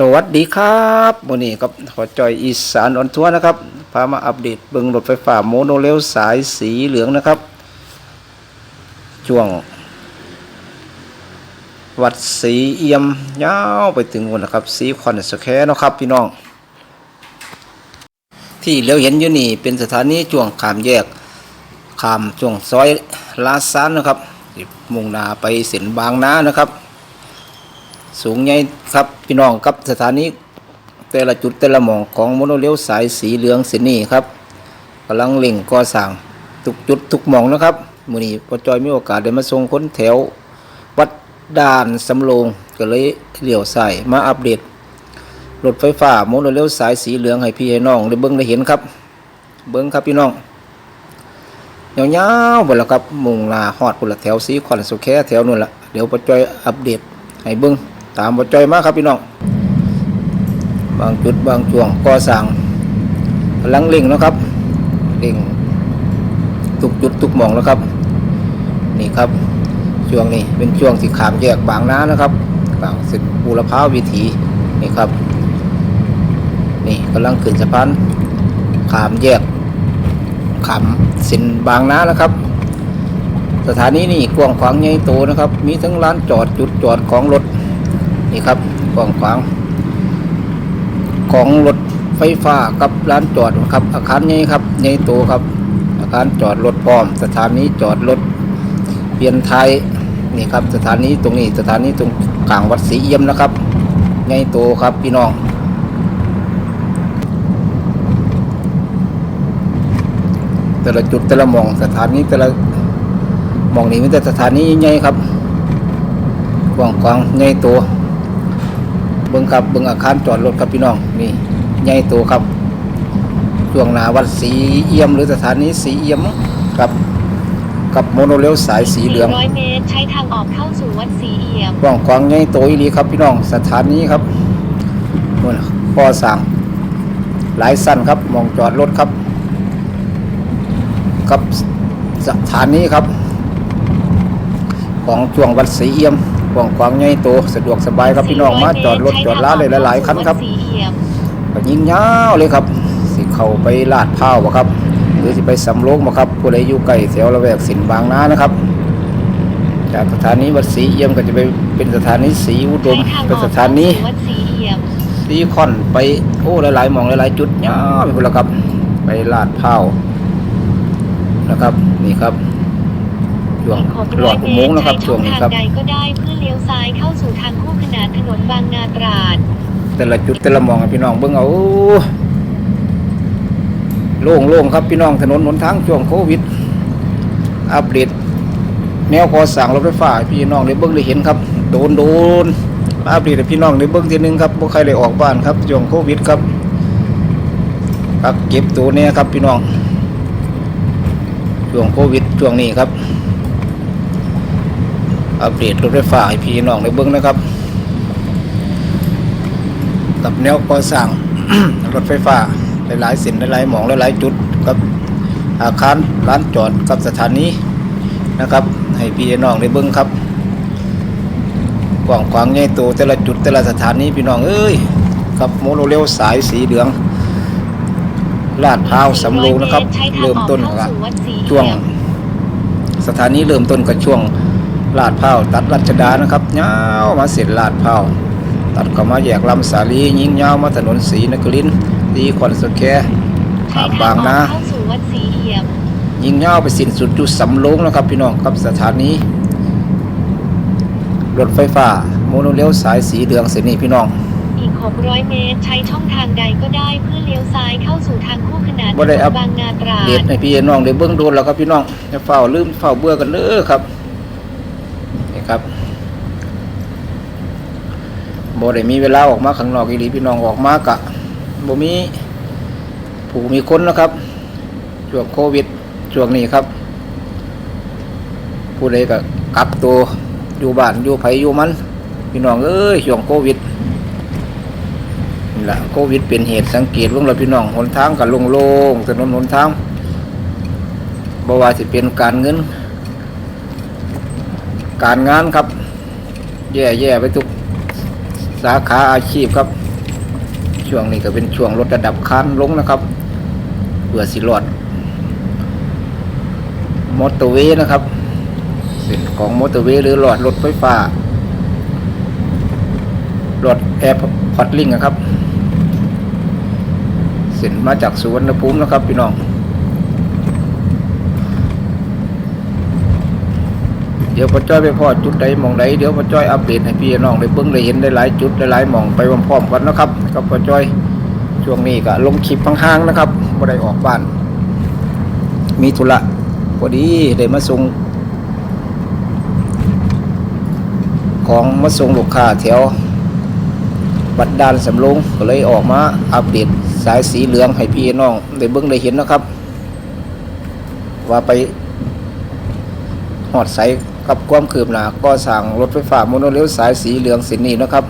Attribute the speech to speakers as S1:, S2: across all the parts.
S1: สวัสดีครับวันนี้กับขอจอยอีสานออนทัวร์นะครับ พามาอัปเดตเบิงรถไฟฟ้าโมโนเรลสายสีเหลืองนะครับ ช่วง วัดสีเอี่ยมยาวไปถึงวันนะครับ สีคอนสแคร์นะครับพี่น้อง ที่เราเห็นอยู่นี่เป็นสถานีช่วงขามแยกขามช่วงซอยลาซานนะครับมุ่งหน้าไปเส้นบางนานะครับ สูงใหญ่ครับพี่น้องครับสถานีแต่ละจุดแต่ละหมองของโมโนเรลสายสีเหลืองเส้นนี้ครับกำลังเล่งก่อสร้างทุกจุดทุกหมองนะครับมื้อนี้พอจอยมีโอกาสได้มาส่งคนแถว วัดด่านสำโรงก็เลยเลี้ยวใส่มาอัปเดตรถไฟฟ้าโมโนเรลสายสีเหลืองให้พี่ให้น้องได้เบิ่งได้เห็นครับ เบิ่งครับพี่น้องยาวๆบนละครับมุงหน้าฮอดพุ่นละแถวสีขวัญสุแคแถวนู่นละเดี๋ยวพอจอยอัปเดตให้เบิ่ง ตามบทใจมากครับพี่น้อง บางจุดบางช่วงก่อสร้างกำลังเร่งนะครับเร่งทุกจุดทุกหมองแล้วครับ นี่ครับช่วงนี้เป็นช่วงที่ขามแยกบางนานะครับบางสิทธิบูรพาวิถีนี่ครับ นี่กำลังขึ้นสะพานขามแยกขามสินบางนานะครับ สถานีนี่กว้างขวางใหญ่โตนะครับ มีทั้งร้านจอดจุดจอดของรถ นี่ครับกว้างขวาง ของรถไฟฟ้ากับร้านจอดครับ อาคารใหญ่ครับใหญ่โตครับ อาคารจอดรถพร้อม สถานีจอดรถเปลี่ยนไทยนี่ครับสถานีตรงนี้สถานีตรงกลางวัดศรีเอี่ยมนะครับใหญ่โตครับพี่น้องแต่ละจุดแต่ละมองสถานีแต่ละมองนี้มีแต่สถานีใหญ่ครับกว้างขวางใหญ่โต เบิ่งครับเบิ่งอาคารจอดรถครับพี่น้องนี่ใหญ่โตครับช่วงหน้าวัดสีเอี่ยมหรือสถานีสีเอี่ยมครับกับโมโนเรลสายสีเหลือง
S2: 400เมตรใช้ทางออกเข้าสู่วัดศรีเอี่ยม
S1: กว้างขวางใหญ่โตอีหลีครับพี่น้องสถานีครับนู่นก่อสร้างหลายสั้นครับหมองจอดรถครับ กับสถานีครับ ของช่วงวัดศรีเอี่ยม กว้างขวางใหญ่โตสะดวกสบายครับพี่น้องมาจอดรถจอดร้านเลยหลายๆคันครับ
S2: วัดศรีเอี่ยม
S1: ก็ยิงยาวเลยครับ สิเข้าไปลาดพร้าวบ่ครับหรือสิไปสำโรงบ่ครับผู้ใดอยู่ใกล้แถวละแวกสินบางนานะครับ จากสถานีวัดศรีเอี่ยมก็จะไปเป็นสถานีศรีอุดม
S2: ใช้ทางอ
S1: เป็น
S2: อก
S1: ส
S2: เข้า
S1: ถานี
S2: สู่วัดศรีเอี่ยม
S1: ซีคอนไปโอ้หลายๆหมองหลายๆจุดยาวไปหมดแล้วครับ ไปลาดพร้าวนะครับ นี่ครับ ช่วง
S2: อีก
S1: หลอดอุโมงค์นะครับ
S2: ใช้
S1: ช่วงนี้ครับ
S2: ทางใดก็ได้เพื่อเลี้ยวซ้ายเข้าสู่ทางคู่ขนานถนนบางนาตราด
S1: แต่ละจุดแต่ละหมองให้พี่น้องเบิ่งเอาโล่งโล่งๆครับพี่น้องถนนหนทางช่วงโควิด อัปเดตแนวก่อสร้างรถไฟฟ้าให้พี่น้องได้เบิ่งได้เห็นครับ โดนโดนมาอัปเดตให้พี่น้องได้เบิ่งทีนึงครับบ่ใครได้ออกบ้านครับช่วงโควิดครับพักเก็บตัวเนี่ยครับพี่น้องช่วงโควิดช่วงนี้ครับ อัปเดตรถไฟฟ้าให้พี่น้องได้เบิ่งนะครับ กับแนวก่อสร้างรถไฟฟ้าหลายๆเส้นหลายๆหมองหลายๆจุดกับอาคารร้านจอดกับสถานีนะครับ ให้พี่น้องได้เบิ่งครับกว้างขวางใหญ่โตแต่ละจุดแต่ละสถานีพี่น้องเอ้ยกับโมโนเรลสายสีเหลืองลาดพร้าวสำโรงนะครับ เริ่มต้นกับช่วง สถานีเริ่มต้นกับช่วง ลาดพร้าวตัดรัชดานะครับยาวมาเสร็จลาดพร้าวตัดเข้ามาแยกลำสาลียิงยาวมาถนนศรีนครินทร์ดีคอนสแควร์
S2: ใช้
S1: ขาม
S2: ทา
S1: บางง
S2: ออก
S1: นา
S2: เข้าสู่วัดศรีเอี่ยม
S1: ยิงยาวไปสิ้นสุดจุดสำโรงนะครับ พี่น้องครับสถานีรถไฟฟ้าโมโนเรลสายสีเหลืองเส้นนี้พี่น้อง
S2: อีก 600 เมตร ใช้ช่องทางใดก็ได้เพื่อเลี้ยวซ้ายเข้าสู่ทางคู่ขนานถ
S1: บ่
S2: น
S1: ได้
S2: น
S1: อัป
S2: บางนาตรา
S1: เด
S2: ด
S1: ตให้พี่น้องได้เบิ่งโดนแล้วครับพี่น้องอย่าเฝ้าลืมเฝ้าเบื่อกันเด้อครับ นี่ครับบ่ได้มีเวลาออกมาข้างนอกอีหลีพี่น้องออกมากะบ่มีผู้มีคนนะครับช่วงโควิดช่วงนี้ครับ ผู้ใดก็กักตัวอยู่บ้านอยู่ไผอยู่มัน พี่น้องเอ้ยช่วงโควิดนี่แหละโควิดเป็นเหตุสังเกตเบิ่งแล้วพี่น้องหนทางก็โล่งๆถนนหนทางบ่ว่าสิเป็นการเงิน การงานครับ แย่ๆไปทุกสาขาอาชีพครับ ช่วงนี้ก็เป็นช่วงลดระดับคันลงนะครับเพื่อสิรอดมอเตอร์เวย์นะครับเส้นของมอเตอร์เวย์หรือหลอดรถไฟฟ้าหลอดแอร์พอร์ตลิงนะครับ เส้นมาจากสุวรรณภูมินะครับ พี่น้อง เดี๋ยวพ่อจ้อยไปพอจุดใดมองใดเดี๋ยวพ่อจ้อยอัปเดตให้พี่น้องได้เบิ่งได้เห็นได้หลายจุดได้หลายมองไปพร้อมๆกันนะครับกับพ่อจ้อยช่วงนี้ก็ลงคลิปห่างๆนะครับบ่ได้ออกบ้าน มีธุระพอดีได้มาส่งของมาส่งลูกค้าแถวบัดดานสำโรงก็เลยออกมาอัปเดตสายสีเหลืองให้พี่น้องได้เบิ่งได้เห็นนะครับ ว่าไปหอดใส กับความคืบหน้าก็สั่งรถไฟฟ้าโมโนเรลสายสีเหลืองสินนี้นะครับ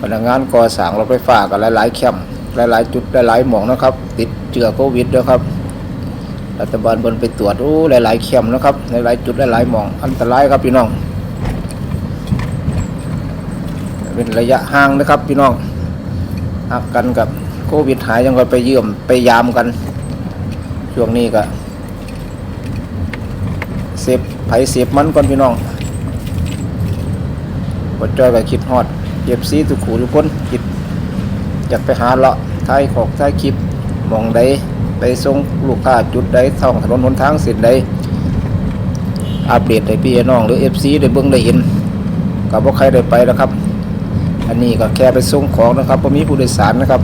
S1: พนักงานก่อสร้างรถไฟฟ้ากับหลายๆแคมป์หลายๆจุดหลายๆหม่องนะครับ ติดเชื้อโควิดด้วยครับรัฐบาลบนไปตรวจโอ้หลายๆแคมป์นะครับหลายๆจุดหลายๆหม่องอันตรายครับพี่น้อง เป็นระยะห่างนะครับพี่น้องหักกันกับโควิดหายยังก็ไปเยี่ยมไปยามกัน ช่วงนี้ก็ เสพไผเสพมันก่อนพี่น้องบดจอยไปคิดฮอดเก็บซีทุขู่ทุกคนคิดอยากไปหาเลาะท้ายขอกท้ายคลิปมองใดไปส่งลูกค้าจุดใดท่องถนนหนทางเส้นใดอัปเดตให้พี่น้องหรือเอฟซีได้เบิ่งได้เห็นกับว่าใครได้ไปแล้วครับ อันนี้ก็แค่ไปส่งของนะครับพอมีผู้โดยสารนะครับ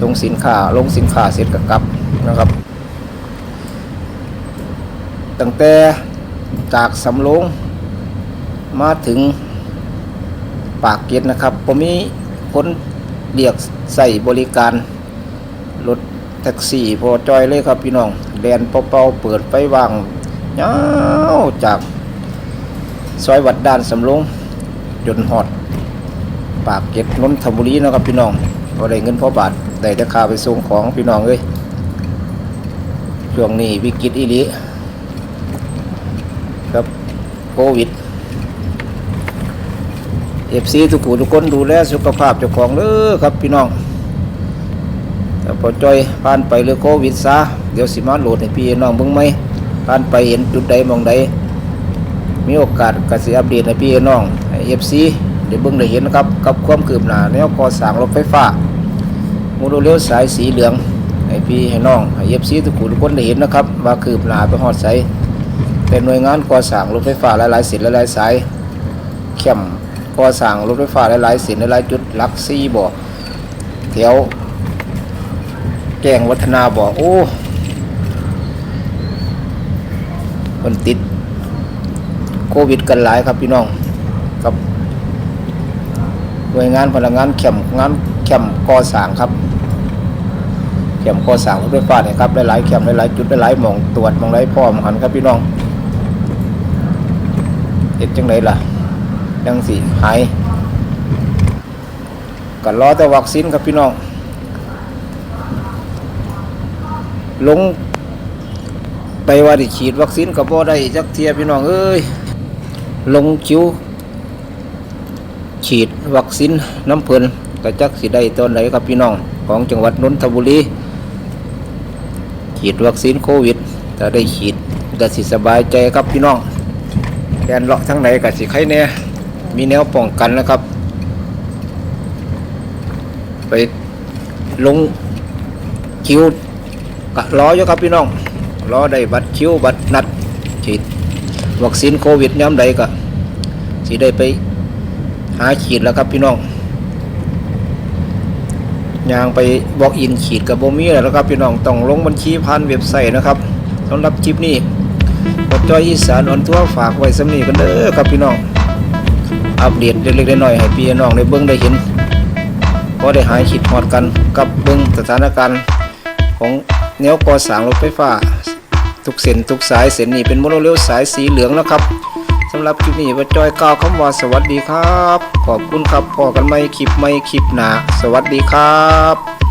S1: ส่งสินค้าลงสินค้าเสร็จก็กลับนะครับ ตั้งแต่ จากสำโรงมาถึงปากเกร็ดนะครับผมมีคนเรียกใส่บริการรถแท็กซี่พอจอยเลยครับพี่น้องแดนเป่าๆเปิดไฟว่างยาวจากซอยวัดด้านสำโรงจนหอด ปากเกร็ดนนทบุรีนะครับพี่น้องพอได้เงินพอบาทได้ราคาไปส่งของพี่น้องเอ้ยช่วงนี้วิกฤตอีหลี ครับโควิดเอฟซีทุกผู้ทุกคนดูแลสุขภาพเจ้าของเด้อครับพี่น้องแต่พอจอยผ่านไปเรื่องโควิดซะเดี๋ยวสิมาโหลดให้พี่น้องเบิ่งไหมผ่านไปเห็นจุดใดมองใดมีโอกาสกสิอัปเดตให้พี่น้องเอฟซีได้เบิ่งได้เห็นนะครับกับความคืบหน้าแนวก่อสร้างรถไฟฟ้าโมโนเรลสายสีเหลืองให้พี่ให้น้องให้เอฟซีทุกผู้ทุกคนได้เห็นนะครับว่าคืบหน้าไปฮอดไส เป็นหน่วยงานก่อสร้างรถไฟฟ้าหลายๆส้นหลายๆสายเข้มก่อสร้างรถไฟฟ้าหลายๆส้นหลายๆจุดลักซี่บ่อแถวแกงวัฒนาบ่อโอ้คนติดโควิดกันหลายครับพี่น้องกับหน่วยงานพนักงานเข้มงานเข้มก่อสร้างครับเข้มก่อสร้างรถไฟฟ้าเนี่ยครับหลายๆเข้มหลายๆจุดหลายๆหมองตรวจมองไรพร้อมกันครับพี่น้อง ห็ดจังไดล่ะยังสิหายก็รอแต่วัคซีนครับพี่น้อง ลงไปว่าได้ฉีดวัคซีนก็บ่ได้จักเทียพี่น้องเอ้ยลงคิวฉีดวัคซีนน้ำเพลินก็จักสิได้ตอนไหนครับพี่น้องของจังหวัดนนทบุรี ฉีดวัคซีนโควิดถ้าได้ฉีดก็สิสบายใจครับพี่น้อง แดนเลาะทั้งไหนกับสิใครเนี่ยมีแนวป้องกันนะครับ ไปลงคิวกะรออยู่ครับพี่น้องรอได้บัตรคิวบัตรนัดฉีดวัคซีนโควิดย้ำใดก็สิได้ไปหาฉีดแล้วครับพี่น้องยางไปบอกอินฉีดกับโบมีแล้วครับพี่น้องต้องลงบัญชีผ่านเว็บไซต์นะครับสำหรับคลิปนี้ กดจอยอีสานออนทัวฝากไว้สำนีกันเด้อครับพี่น้อง อัปเดตเล็กๆน้อยๆให้พี่น้องได้เบิ่งได้เห็นพอได้หายคิดฮอดกันกับเบิ่งสถานการณ์ของแนวก่อสร้างรถไฟฟ้า ทุกเส้นทุกสายเส้นนี้เป็นโมโนเรลสายสีเหลืองนะครับสำหรับคลิปนี้ว่าจอยกล่าวคำว่าสวัสดีครับ ขอบคุณครับพอกันใหม่คลิปใหม่คลิปหนาสวัสดีครับ